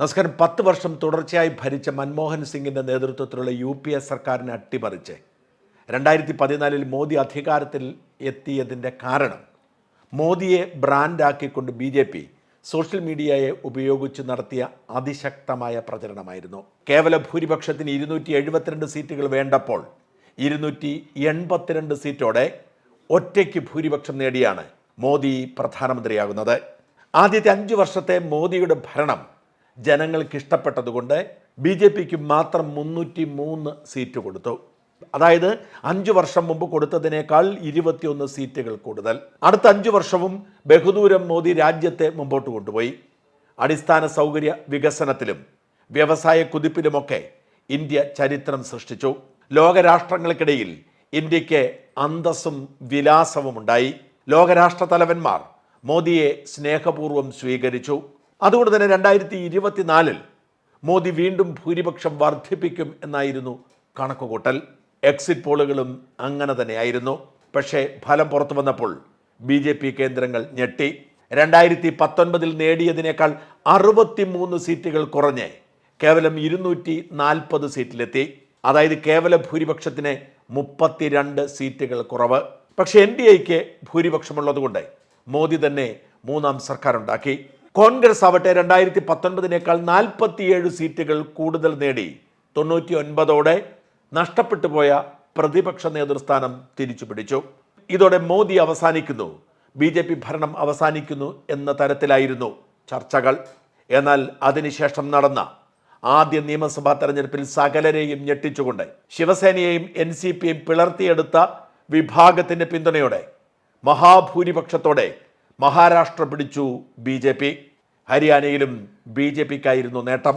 നമസ്കാരം. പത്ത് വർഷം തുടർച്ചയായി ഭരിച്ച മൻമോഹൻ സിംഗിന്റെ നേതൃത്വത്തിലുള്ള യു പി എ സർക്കാരിനെ അട്ടിമറിച്ച് രണ്ടായിരത്തി പതിനാലിൽ മോദി അധികാരത്തിൽ എത്തിയതിന്റെ കാരണം മോദിയെ ബ്രാൻഡാക്കിക്കൊണ്ട് ബി ജെ പി സോഷ്യൽ മീഡിയയെ ഉപയോഗിച്ച് നടത്തിയ അതിശക്തമായ പ്രചരണമായിരുന്നു. കേവല ഭൂരിപക്ഷത്തിന് ഇരുന്നൂറ്റി എഴുപത്തിരണ്ട് സീറ്റുകൾ വേണ്ടപ്പോൾ ഇരുന്നൂറ്റി എൺപത്തിരണ്ട് സീറ്റോടെ ഒറ്റയ്ക്ക് ഭൂരിപക്ഷം നേടിയാണ് മോദി പ്രധാനമന്ത്രിയാകുന്നത്. ആദ്യത്തെ അഞ്ച് വർഷത്തെ മോദിയുടെ ഭരണം ജനങ്ങൾക്ക് ഇഷ്ടപ്പെട്ടതുകൊണ്ട് ബി ജെ പിക്ക് മാത്രം മുന്നൂറ്റി മൂന്ന് സീറ്റ് കൊടുത്തു. അതായത് അഞ്ചു വർഷം മുമ്പ് കൊടുത്തതിനേക്കാൾ ഇരുപത്തിയൊന്ന് സീറ്റുകൾ കൂടുതൽ. അടുത്ത അഞ്ചു വർഷവും ബഹുദൂരം മോദി രാജ്യത്തെ മുമ്പോട്ട് കൊണ്ടുപോയി. അടിസ്ഥാന സൗകര്യ വികസനത്തിലും വ്യവസായ കുതിപ്പിലുമൊക്കെ ഇന്ത്യ ചരിത്രം സൃഷ്ടിച്ചു. ലോകരാഷ്ട്രങ്ങൾക്കിടയിൽ ഇന്ത്യയ്ക്ക് അന്തസ്സും വിലാസവും ഉണ്ടായി ലോകരാഷ്ട്ര തലവന്മാർ മോദിയെ സ്നേഹപൂർവം സ്വീകരിച്ചു. അതുകൊണ്ട് തന്നെ രണ്ടായിരത്തി ഇരുപത്തിനാലിൽ മോദി വീണ്ടും ഭൂരിപക്ഷം വർദ്ധിപ്പിക്കും എന്നായിരുന്നു കണക്കുകൂട്ടൽ. എക്സിറ്റ് പോളുകളും അങ്ങനെ തന്നെയായിരുന്നു. പക്ഷേ ഫലം പുറത്തു വന്നപ്പോൾ ബി ജെ പി കേന്ദ്രങ്ങൾ ഞെട്ടി. രണ്ടായിരത്തി പത്തൊൻപതിൽ നേടിയതിനേക്കാൾ അറുപത്തിമൂന്ന് സീറ്റുകൾ കുറഞ്ഞ് കേവലം ഇരുന്നൂറ്റി നാൽപ്പത് സീറ്റിലെത്തി. അതായത് കേവല ഭൂരിപക്ഷത്തിന് മുപ്പത്തിരണ്ട് സീറ്റുകൾ കുറവ്. പക്ഷേ എൻ ഡി എക്ക് ഭൂരിപക്ഷമുള്ളതുകൊണ്ട് മോദി തന്നെ മൂന്നാം സർക്കാർ ഉണ്ടാക്കി കോൺഗ്രസ് ആവട്ടെ രണ്ടായിരത്തി പത്തൊൻപതിനേക്കാൾ നാൽപ്പത്തിയേഴ് സീറ്റുകൾ കൂടുതൽ നേടി. തൊണ്ണൂറ്റി ഒൻപതോടെ നഷ്ടപ്പെട്ടു പോയ പ്രതിപക്ഷ നേതൃസ്ഥാനം തിരിച്ചു പിടിച്ചു ഇതോടെ മോദി അവസാനിക്കുന്നു. ബി ജെ പി ഭരണം അവസാനിക്കുന്നു എന്ന തരത്തിലായിരുന്നു ചർച്ചകൾ. എന്നാൽ അതിനുശേഷം നടന്ന ആദ്യ നിയമസഭാ തെരഞ്ഞെടുപ്പിൽ സകലരെയും ഞെട്ടിച്ചുകൊണ്ട് ശിവസേനയെയും എൻ സി പിയും പിളർത്തിയെടുത്ത വിഭാഗത്തിന്റെ പിന്തുണയോടെ മഹാഭൂരിപക്ഷത്തോടെ മഹാരാഷ്ട്ര പിടിച്ചു ബി ജെ പി. ഹരിയാനയിലും ബി ജെ പിക്കായിരുന്നു നേട്ടം.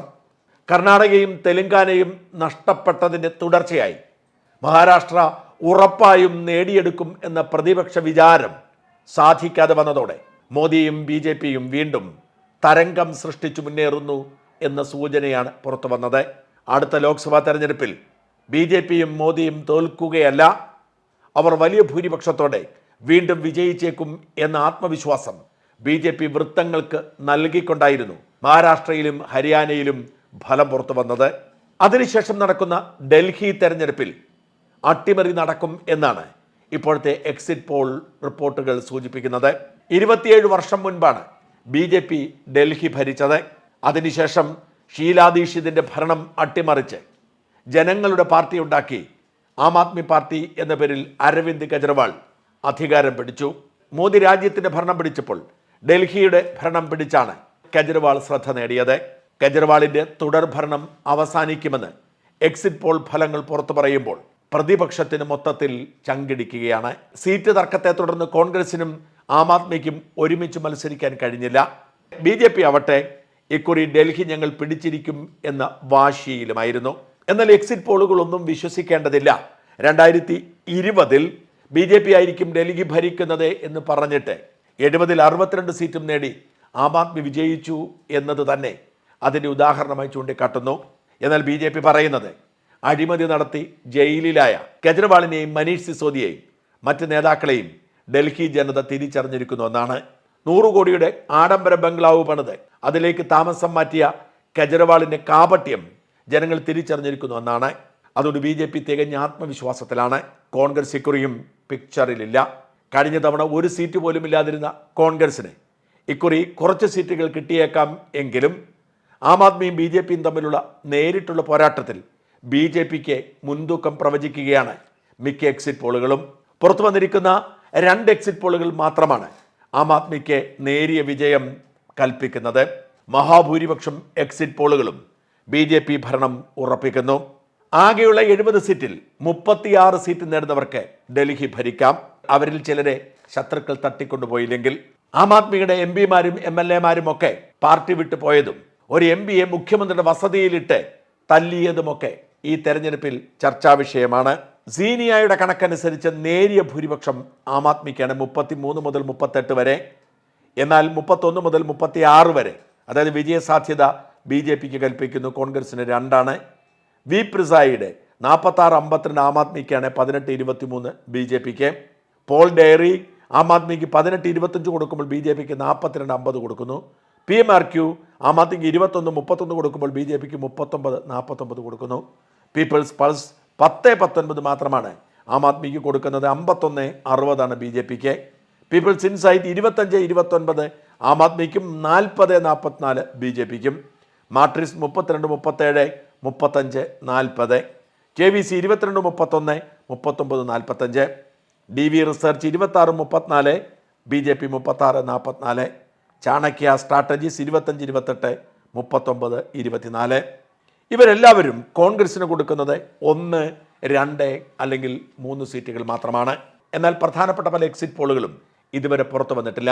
കർണാടകയും തെലങ്കാനയും നഷ്ടപ്പെട്ടതിന്റെ തുടർച്ചയായി. മഹാരാഷ്ട്ര ഉറപ്പായും നേടിയെടുക്കും എന്ന പ്രതിപക്ഷ വിചാരം സാധിക്കാതെ വന്നതോടെ മോദിയും ബി ജെ പിയും വീണ്ടും തരംഗം സൃഷ്ടിച്ചു മുന്നേറുന്നു എന്ന സൂചനയാണ് പുറത്തു വന്നത്. അടുത്ത ലോക്സഭാ തെരഞ്ഞെടുപ്പിൽ ബി ജെ പിയും മോദിയും തോൽക്കുകയല്ല. അവർ വലിയ ഭൂരിപക്ഷത്തോടെ വീണ്ടും വിജയിച്ചേക്കും എന്ന ആത്മവിശ്വാസം ബി ജെ പി വൃത്തങ്ങൾക്ക് നൽകിക്കൊണ്ടായിരുന്നു മഹാരാഷ്ട്രയിലും ഹരിയാനയിലും ഫലം പുറത്തു വന്നത്. അതിനുശേഷം നടക്കുന്ന ഡൽഹി തെരഞ്ഞെടുപ്പിൽ അട്ടിമറി നടക്കും എന്നാണ് ഇപ്പോഴത്തെ എക്സിറ്റ് പോൾ റിപ്പോർട്ടുകൾ സൂചിപ്പിക്കുന്നത്. ഇരുപത്തിയേഴ് വർഷം മുൻപാണ് ബി ജെ പി ഡൽഹി ഭരിച്ചത്. അതിനുശേഷം ഷീലാദീക്ഷിതിന്റെ ഭരണം അട്ടിമറിച്ച് ജനങ്ങളുടെ പാർട്ടി ഉണ്ടാക്കി. ആം ആദ്മി പാർട്ടി എന്ന പേരിൽ അരവിന്ദ് കെജ്രിവാൾ അധികാരം പിടിച്ചു. മോദി രാജ്യത്തിന്റെ ഭരണം പിടിച്ചപ്പോൾ ഡൽഹിയുടെ ഭരണം പിടിച്ചാണ് കെജ്രിവാൾ ശ്രദ്ധ നേടിയത്. കെജ്രിവാളിന്റെ തുടർഭരണം അവസാനിക്കുമെന്ന് എക്സിറ്റ് പോൾ ഫലങ്ങൾ പുറത്തു പറയുമ്പോൾ പ്രതിപക്ഷത്തിന് മൊത്തത്തിൽ ചങ്കിടിക്കുകയാണ്. സീറ്റ് തർക്കത്തെ തുടർന്ന് കോൺഗ്രസിനും ആം ആദ്മിക്കും ഒരുമിച്ച് മത്സരിക്കാൻ കഴിഞ്ഞില്ല. ബി ജെ പി ആവട്ടെ ഇക്കുറി ഡൽഹി ഞങ്ങൾ പിടിച്ചിരിക്കും എന്ന വാശിയിലുമായിരുന്നു. എന്നാൽ എക്സിറ്റ് പോളുകളൊന്നും വിശ്വസിക്കേണ്ടതില്ല. രണ്ടായിരത്തി ഇരുപതിൽ ബി ജെ പി ആയിരിക്കും ഡൽഹി ഭരിക്കുന്നത് എന്ന് പറഞ്ഞിട്ട് എഴുപതിൽ അറുപത്തിരണ്ട് സീറ്റും നേടി ആം ആദ്മി വിജയിച്ചു എന്നത് തന്നെ അതിന്റെ ഉദാഹരണമായി ചൂണ്ടിക്കാട്ടുന്നു. എന്നാൽ ബി ജെ പി പറയുന്നത് അഴിമതി നടത്തി ജയിലിലായ കെജ്രിവാളിനെയും മനീഷ് സിസോദിയെയും മറ്റ് നേതാക്കളെയും ഡൽഹി ജനത തിരിച്ചറിഞ്ഞിരിക്കുന്നു എന്നാണ്. നൂറ് കോടിയുടെ ആഡംബര ബംഗ്ലാവ് പണിത് അതിലേക്ക് താമസം മാറ്റിയ കെജ്രിവാളിന്റെ കാപട്യം ജനങ്ങൾ തിരിച്ചറിഞ്ഞിരിക്കുന്നു എന്നാണ്. അതുകൊണ്ട് ബി ജെ പി തികഞ്ഞ ആത്മവിശ്വാസത്തിലാണ്. കോൺഗ്രസ് ഇക്കുറിയും പിക്ചറിലില്ല കഴിഞ്ഞ തവണ ഒരു സീറ്റ് പോലും ഇല്ലാതിരുന്ന കോൺഗ്രസിന് ഇക്കുറി കുറച്ച് സീറ്റുകൾ കിട്ടിയേക്കാം എങ്കിലും ആം ആദ്മിയും ബി ജെ പിയും തമ്മിലുള്ള നേരിട്ടുള്ള പോരാട്ടത്തിൽ ബി ജെ പിക്ക് മുൻതൂക്കം പ്രവചിക്കുകയാണ്. മിക്ക എക്സിറ്റ് പോളുകളും. പുറത്തു വന്നിരിക്കുന്ന രണ്ട് എക്സിറ്റ് പോളുകൾ മാത്രമാണ് ആം ആദ്മിക്ക് നേരിയ വിജയം കൽപ്പിക്കുന്നത്. മഹാഭൂരിപക്ഷം എക്സിറ്റ് പോളുകളും ബി ഭരണം ഉറപ്പിക്കുന്നു. ആകെയുള്ള എഴുപത് സീറ്റിൽ മുപ്പത്തിയാറ് സീറ്റ് നേടുന്നവർക്ക് ഡൽഹി ഭരിക്കാം. അവരിൽ ചിലരെ ശത്രുക്കൾ തട്ടിക്കൊണ്ടുപോയില്ലെങ്കിൽ ആം ആദ്മിയുടെ എം പിമാരും എം എൽ എമാരും ഒക്കെ പാർട്ടി വിട്ടു പോയതും ഒരു എം പിയെ മുഖ്യമന്ത്രിയുടെ വസതിയിലിട്ട് തല്ലിയതുമൊക്കെ ഈ തെരഞ്ഞെടുപ്പിൽ ചർച്ചാ വിഷയമാണ്. സീനിയയുടെ കണക്കനുസരിച്ച് നേരിയ ഭൂരിപക്ഷം ആം ആദ്മിക്കാണ് മുപ്പത്തി മൂന്ന് മുതൽ മുപ്പത്തെട്ട് വരെ. എന്നാൽ മുപ്പത്തൊന്ന് മുതൽ മുപ്പത്തി ആറ് വരെ അതായത് വിജയസാധ്യത ബി ജെ പിക്ക് കൽപ്പിക്കുന്നു. കോൺഗ്രസിന് രണ്ടാണ്. വി പ്രിസായിയുടെ നാൽപ്പത്തി ആറ് അമ്പത്തിരണ്ട് ആം ആദ്മിക്കാണ് പതിനെട്ട് ഇരുപത്തി മൂന്ന് ബി ജെ പിക്ക്. പോൾ ഡയറി ആം ആദ്മിക്ക് പതിനെട്ട് ഇരുപത്തഞ്ച് കൊടുക്കുമ്പോൾ ബി ജെ പിക്ക് നാൽപ്പത്തിരണ്ട് അമ്പത് കൊടുക്കുന്നു. P M R Q Aam ആദ്മിക്ക് ഇരുപത്തൊന്ന് മുപ്പത്തൊന്ന് കൊടുക്കുമ്പോൾ ബി ജെ പിക്ക് മുപ്പത്തൊമ്പത് നാൽപ്പത്തൊമ്പത് കൊടുക്കുന്നു. പീപ്പിൾസ് പൾസ് പത്ത് പത്തൊൻപത് മാത്രമാണ് ആം ആദ്മിക്ക് കൊടുക്കുന്നത്. അമ്പത്തൊന്ന് അറുപതാണ് ബി ജെ പിക്ക്. പീപ്പിൾസ് ഇൻസൈറ്റ് ഇരുപത്തഞ്ച് ഇരുപത്തൊൻപത് ആം ആദ്മിക്കും നാൽപ്പത് നാൽപ്പത്തിനാല് ബി ജെ പിക്കും. മാട്രിക്സ് മുപ്പത്തിരണ്ട് മുപ്പത്തേഴ് മുപ്പത്തഞ്ച് നാൽപ്പത്. കെ വി സി ഇരുപത്തിരണ്ട് മുപ്പത്തൊന്ന് മുപ്പത്തൊമ്പത് നാൽപ്പത്തഞ്ച്. ഡി വി റിസർച്ച് ഇരുപത്താറ് മുപ്പത്തിനാല് ബി ജെ പി മുപ്പത്താറ് നാൽപ്പത്തിനാല്. ചാണക്യ സ്ട്രാറ്റജീസ് ഇരുപത്തഞ്ച് ഇരുപത്തെട്ട് മുപ്പത്തൊമ്പത് ഇരുപത്തിനാല്. ഇവരെല്ലാവരും കോൺഗ്രസിന് കൊടുക്കുന്നത് ഒന്ന് രണ്ട് അല്ലെങ്കിൽ മൂന്ന് സീറ്റുകൾ മാത്രമാണ്. എന്നാൽ പ്രധാനപ്പെട്ട പല എക്സിറ്റ് പോളുകളും ഇതുവരെ പുറത്തു വന്നിട്ടില്ല.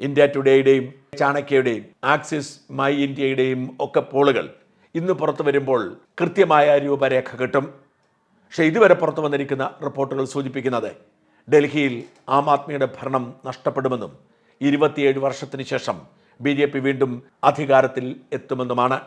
ഇന്ത്യ ടുഡേയുടെയും ചാണക്യയുടെയും ആക്സിസ് മൈ ഇന്ത്യയുടെയും ഒക്കെ പോളുകൾ ഇന്ന് പുറത്തു വരുമ്പോൾ കൃത്യമായ രൂപരേഖ കിട്ടും. പക്ഷേ ഇതുവരെ പുറത്തു വന്നിരിക്കുന്ന റിപ്പോർട്ടുകൾ സൂചിപ്പിക്കുന്നത് ഡൽഹിയിൽ ആം ആദ്മിയുടെ ഭരണം നഷ്ടപ്പെടുമെന്നും ഇരുപത്തിയേഴ് വർഷത്തിന് ശേഷം ബി വീണ്ടും അധികാരത്തിൽ എത്തുമെന്നുമാണ്.